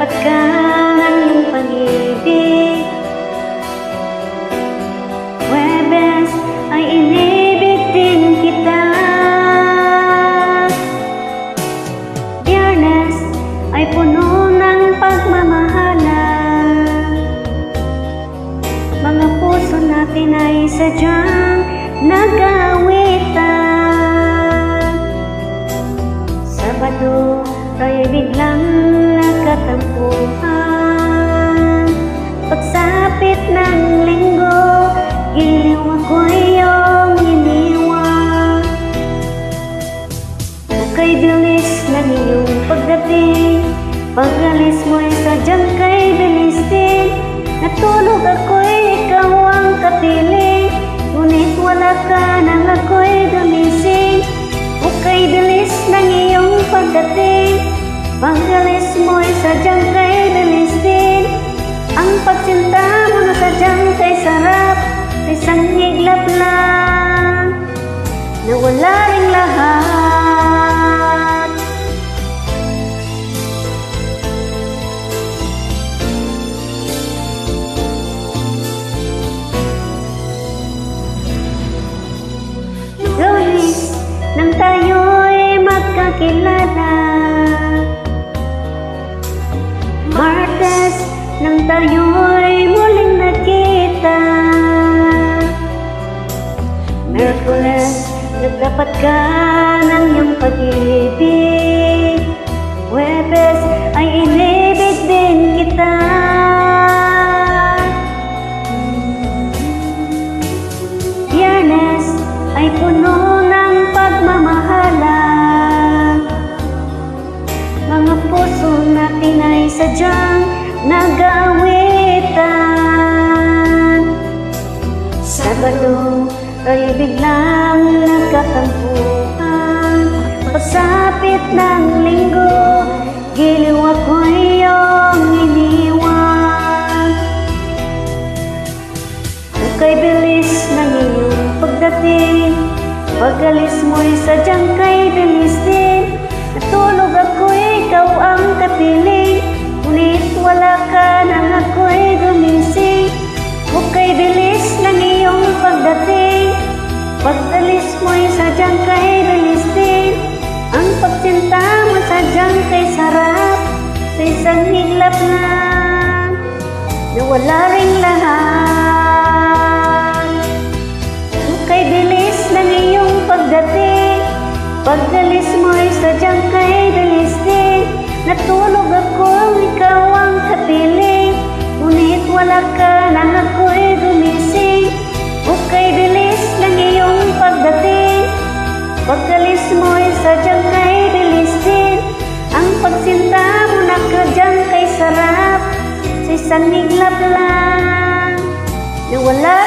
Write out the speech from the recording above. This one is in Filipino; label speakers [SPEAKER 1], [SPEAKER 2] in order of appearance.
[SPEAKER 1] Nagdapatkan ang iyong pag-ibig. Webes ay inibig din kita. Biyernes ay puno ng pagmamahalan. Mga puso natin ay sadyang nag-awitan. Sabado tayo biglang nagkatampuhan Pagsapit ng linggo, giliw ako iyong iniwan. Kay bilis ng iyong pagdating. Pag-alis mo'y sadyang kay bilis din. Natulog ako'y Pag-alis mo'y sadyang kay bilis din Ang pagsinta mo na sadyang kay sarap Sa isang higlap lang Na wala ring lahat. Lunes nang tayo'y magkakilala tayo'y muling nakita. Merkules nagdapat ka ng iyong pag-ibig. Webes ay inibig din kita. Biyernes ay puno ng pagmamahalan. Mga puso natin ay sadyang nag-aawitan Sabado ay biglang nagkatampuhan. Pagsapit ng linggo, giliw ako iyong iniwan. Kay bilis ng iyong pagdating Pag-alis mo'y sadyang kay bilis din Sa isang higlap Na wala ring lahat. Kay bilis ng iyong pagdating Pagdalis mo'y sadyang kay iglap lang Na wala ring lahat